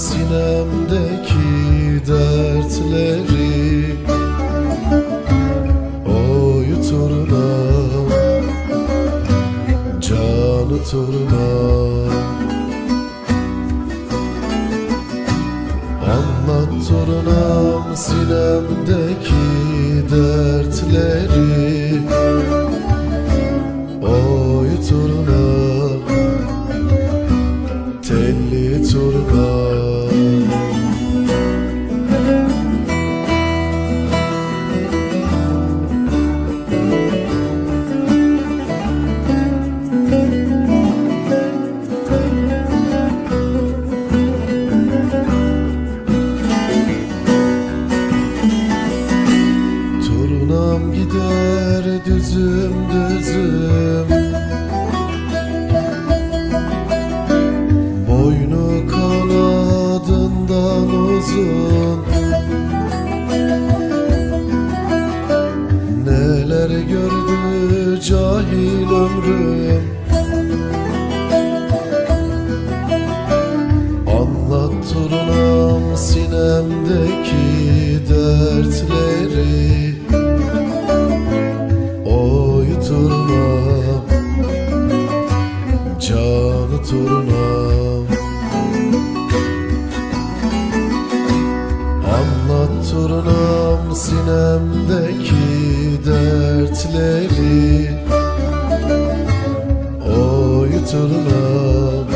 Sinemdeki dertleri Oy turnam Canı turnam Anlat turnam sinemdeki dertleri Turnam gider düzüm düzüm. Boynu kanadından uzun dertleri Oy turnam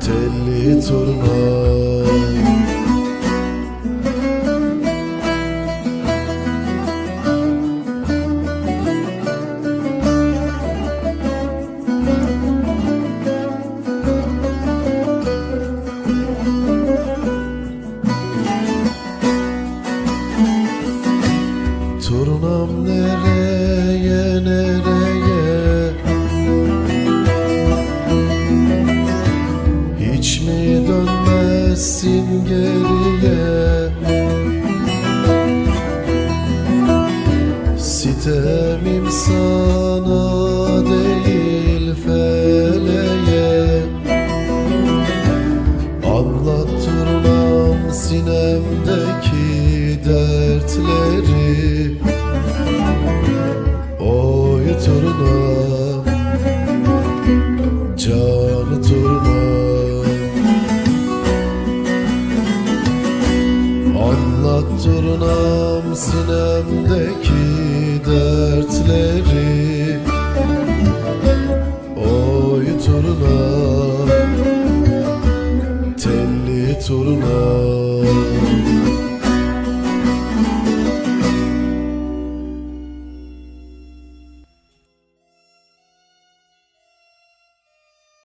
Telli turnam geriye Sitemim sana değil feleğe. Anlat turnam sinemdeki dertleri. Oy turnam turnam sinemdeki dertleri Oy turnam Telli turnam